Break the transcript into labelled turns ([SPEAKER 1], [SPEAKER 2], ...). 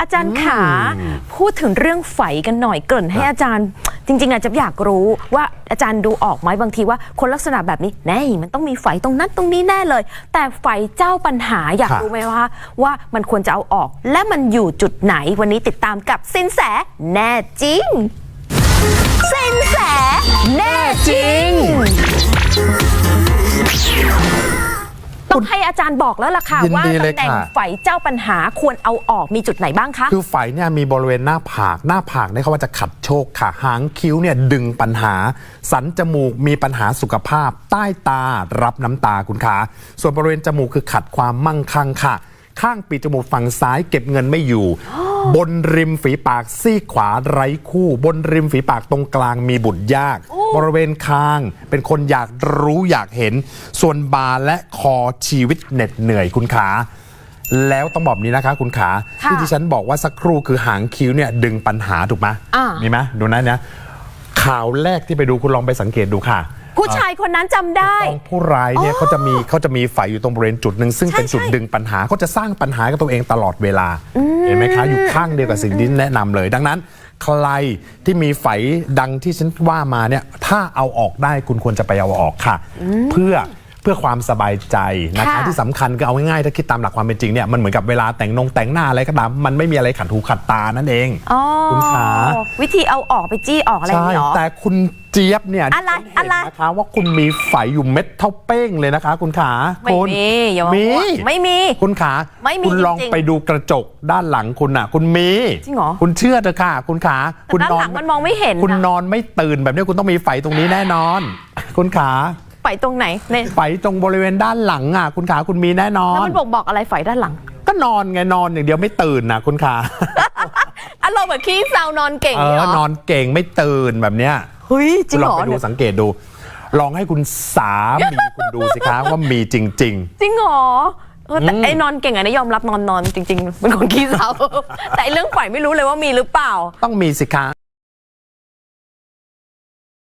[SPEAKER 1] อาจารย์ขาพูดถึงเรื่องไฝกันหน่อยเกริ่นให้อาจารย์ จริง ๆ อาจจะอยากรู้ว่าอาจารย์ดูออกไหมบางทีว่าคนลักษณะแบบนี้แน่มันต้องมีไฝตรงนั้นตรงนี้แน่เลย แต่ไฝเจ้าปัญหาอยาก
[SPEAKER 2] ค่ะ
[SPEAKER 1] รู้ไหมว่า ว่ามันควรจะเอาออก และมันอยู่จุดไหนวันนี้ติดตามกับสินแสแน่จริงสินแสแน่จริง ต้องให้อาจารย์บอกแล้วล่ะค่ะ
[SPEAKER 2] ยิน
[SPEAKER 1] ว่า
[SPEAKER 2] ดีเลย
[SPEAKER 1] ตำแหน่ง
[SPEAKER 2] ค่ะ
[SPEAKER 1] ไฝเจ้าปัญหาควรเอาออกมีจุดไหนบ้างคะ
[SPEAKER 2] คือไฝเนี่ยมีบริเวณหน้าผาก หน้าผากเนี่ยเขาว่าจะขัดโชคค่ะ หางคิ้วเนี่ยดึงปัญหา สันจมูกมีปัญหาสุขภาพ ใต้ตารับน้ำตาคุณขาส่วนบริเวณจมูกคือขัดความมั่งคั่งค่ะ ข้างปีกจมูกฝั่งซ้ายเก็บเงินไม่อยู่ บนริมฝีปากซีกขวาไร้คู่ บนริมฝีปากตรงกลางมีบุตรยาก บริเวณคาง เป็นคนอยากรู้อยากเห็น ส่วนบาและคอชีวิตเหน็ดเหนื่อยคุณขา แล้วต้องบอกนี้นะคะคุณขา
[SPEAKER 1] ค่ะ
[SPEAKER 2] ที่ดิฉันบอกว่าสักครู่คือหางคิ้วเนี่ยดึงปัญหาถูกไหม
[SPEAKER 1] อ่ามี
[SPEAKER 2] มีไหมดูนะเนี่ยข่าวแรกที่ไปดูคุณลองไปสังเกตดูค่ะ
[SPEAKER 1] ผู้ชายคนนั้นจำได้
[SPEAKER 2] ตองผู้ร้ายเนี่ยเขาจะมีเขาจะมีไฟอยู่ตรงบริเวณจุดหนึ่งซึ่ง
[SPEAKER 1] ใช่
[SPEAKER 2] เป็นจุด
[SPEAKER 1] ใช่
[SPEAKER 2] ดึงปัญหาเขาจะสร้างปัญหากับตัวเองตลอดเวลา เห็นไหมคะ อยู่ข้างเดียวกับสิ่งที่แนะนำเลย ดังนั้น ใครที่มีไฟดังที่ฉันว่ามาเนี่ยถ้าเอาออกได้คุณควรจะไปเอาออกค่ะ เพื่อ เพื่อความสบายใจนะคะ
[SPEAKER 1] ค่ะ
[SPEAKER 2] ที่สำคัญก็เอาง่ายๆถ้าคิดตามหลักความเป็นจริงเนี่ยมันเหมือนกับเวลาแต่งนงแต่งหน้าอะไรก็ตาม มันไม่มีอะไรขัดหูขัดตานั่นเอง
[SPEAKER 1] อ๋อ
[SPEAKER 2] คุณขา
[SPEAKER 1] วิธีเอาออกไปจี้ออกอะไรอย่าง
[SPEAKER 2] ใช่
[SPEAKER 1] นี้เหรอ
[SPEAKER 2] แต่คุณเจี๊ยบเนี่ย
[SPEAKER 1] อะไร
[SPEAKER 2] ที่ฉันเห็น
[SPEAKER 1] อะไร
[SPEAKER 2] นะคะว่าคุณมีไฝอยู่เม็ดเท่าเป้งเลยนะคะ คุณขา
[SPEAKER 1] ไม่
[SPEAKER 2] คุณ
[SPEAKER 1] มีอย่ามา
[SPEAKER 2] มี
[SPEAKER 1] มั่วไม่มี
[SPEAKER 2] คุณขา
[SPEAKER 1] ไม่มี
[SPEAKER 2] คุณลอง
[SPEAKER 1] จริงๆ
[SPEAKER 2] ไปดูกระจกด้านหลังคุณน่ะ คุณมี
[SPEAKER 1] จริงเหรอ
[SPEAKER 2] คุณเชื่อเถอะค่ะ คุณขา
[SPEAKER 1] แต่ด้านหลังมันมองไม่เห็น
[SPEAKER 2] คุณ
[SPEAKER 1] นะ
[SPEAKER 2] นอนไม่ตื่นแบบนี้คุณต้องมีไฝตรงนี้แน่นอน คุณขา
[SPEAKER 1] ไฝตรงไหนเนี่ย
[SPEAKER 2] ไฝตรงบริเวณด้านหลังอะคุณขาคุณมีแน่นอ
[SPEAKER 1] แล้ว
[SPEAKER 2] น
[SPEAKER 1] มันบอกบอกอะไรไฝด้านหลัง
[SPEAKER 2] ก็นอนไงนอนอย่างเดียวไม่ตื่นนะคุณขา
[SPEAKER 1] อารมณ์แบบขี้เศร้านอนเก่ง
[SPEAKER 2] เอ
[SPEAKER 1] เนี่ย
[SPEAKER 2] อ
[SPEAKER 1] เหรอน
[SPEAKER 2] อนเก่งไม่ตื่นแบบเนี้ย
[SPEAKER 1] เฮ้ยจริง
[SPEAKER 2] ล
[SPEAKER 1] เหร
[SPEAKER 2] อง
[SPEAKER 1] อ
[SPEAKER 2] ไปดู
[SPEAKER 1] เนี่ย
[SPEAKER 2] สังเกตดู ลองให้คุณสามีคุณดูสิคะว่ามีจริง
[SPEAKER 1] จริงเหรอเออแต่
[SPEAKER 2] อืม
[SPEAKER 1] ไอ้นอนเก่งอันนี้ยอมรับนอนนอนจริง ๆ เป็นคนขี้เศร้าแต่ไอ้เรื่องไฝไม่รู้เลยว่ามีหรือเปล่า
[SPEAKER 2] ๆ ต้องมีสิคะ